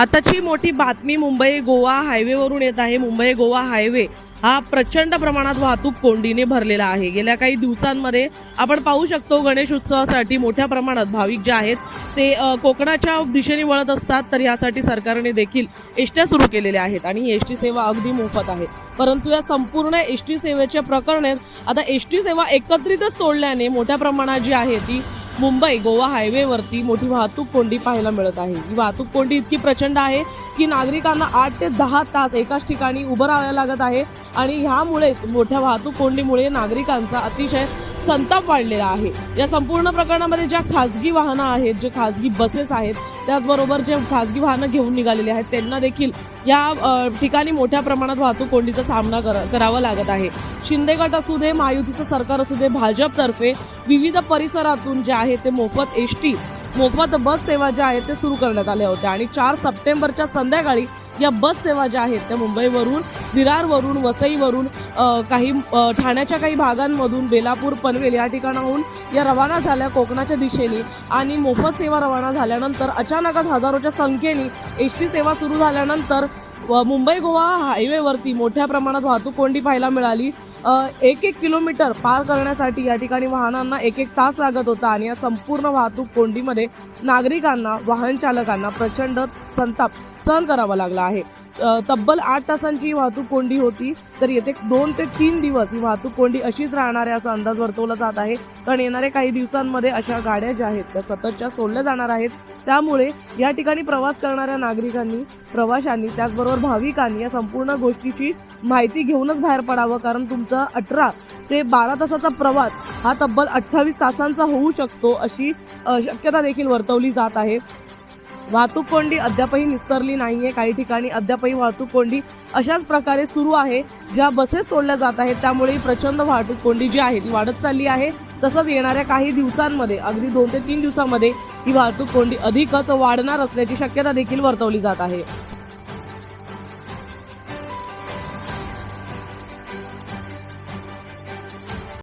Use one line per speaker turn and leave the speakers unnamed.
आताची मोठी बातमी मुंबई गोवा हायवेवरून येत आहे. मुंबई गोवा हायवे हा प्रचंड प्रमाणात वाहतूक कोंडीने भरलेला आहे. गेल्या काही दिवसांमध्ये आपण पाहू शकतो गणेश उत्सवासाठी मोठ्या प्रमाणात भाविक जे आहेत ते कोकणाच्या दिशेने वळत असतात. तर यासाठी सरकारने देखील एसट्या सुरू केलेल्या आहेत आणि ही एस टी सेवा अगदी मोफत आहे. परंतु या संपूर्ण एस टी सेवेच्या प्रकरणात आता एस टी सेवा एकत्रितच सोडल्याने मोठ्या प्रमाणात जी आहे ती मुंबई गोवा हायवेवरती मोठी वाहतूक कोंडी पाहायला मिळत आहे. ही वाहतूक कोंडी इतकी प्रचंड आहे की नागरिकांना आठ ते दहा तास एकाच ठिकाणी उभं राहायला लागत आहे आणि ह्यामुळेच मोठ्या वाहतूक कोंडीमुळे नागरिकांचा अतिशय संताप वाढलेला आहे. या संपूर्ण प्रकरणामध्ये ज्या खाजगी वाहनं आहेत जे खाजगी बसेस आहेत त्याचबरोबर जे खाजगी वाहनं घेऊन निघालेली आहेत त्यांना देखील या ठिकाणी मोठ्या प्रमाणात वाहतूक कोंडीचा सामना कर करावा लागत आहे. शिंदे गट असू दे महायुतीचं सरकार असू दे भाजपतर्फे विविध परिसरातून ज्या आहे ते मोफत एस टी. मोफत बस सेवा ज्या आहेत ते सुरू करण्यात आल्या होत्या. आणि चार सप्टेंबरच्या संध्याकाळी या बस सेवा ज्या आहेत त्या मुंबईवरून विरारवरून वसईवरून काही ठाण्याच्या काही भागांमधून बेलापूर पनवेल या ठिकाणाहून या रवाना झाल्या कोकणाच्या दिशेने. आणि मोफत सेवा रवाना झाल्यानंतर अचानकच हजारोच्या संख्येने एस टी सेवा सुरू झाल्यानंतर व मुंबई गोवा हायवेवरती मोठ्या प्रमाणात वाहतूक कोंडी पाहायला मिळाली. एक एक किलोमीटर पार करण्यासाठी या ठिकाणी वाहनांना एक एक तास लागत होता आणि या संपूर्ण वाहतूक कोंडीमध्ये नागरिकांना वाहन चालकांना प्रचंड संताप सहन करावा लागला आहे. तब्बल आठ तासांची ही वाहतूक कोंडी होती तर येथे दोन ते तीन दिवस ही वाहतूक कोंडी अशीच राहणार आहे असा अंदाज वर्तवला जात आहे. कारण येणाऱ्या काही दिवसांमध्ये अशा गाड्या ज्या आहेत त्या सततच्या सोडल्या जाणार आहेत. त्यामुळे या ठिकाणी प्रवास करणाऱ्या नागरिकांनी प्रवाशांनी त्याचबरोबर भाविकांनी या संपूर्ण गोष्टीची माहिती घेऊनच बाहेर पडावं. कारण तुमचा अठरा ते बारा तासाचा प्रवास हा तब्बल अठ्ठावीस तासांचा होऊ शकतो अशी शक्यता देखील वर्तवली जात आहे. वाहतूक कोंडी अद्यापही निस्तरली आहे काही ठिकाणी अद्यापही वाहतूक कोंडी अशाच प्रकारे सुरू आहे. ज्या बसेस सोडल्या जात आहेत त्यामुळे प्रचंड वाहतूक कोंडी जी आहे ती वाढत चालली आहे. तसंच येणाऱ्या काही दिवसांमध्ये अगदी दोन ते तीन दिवसामध्ये ही वाहतूक कोंडी अधिकच वाढणार असल्याची शक्यता देखील वर्तवली जात आहे.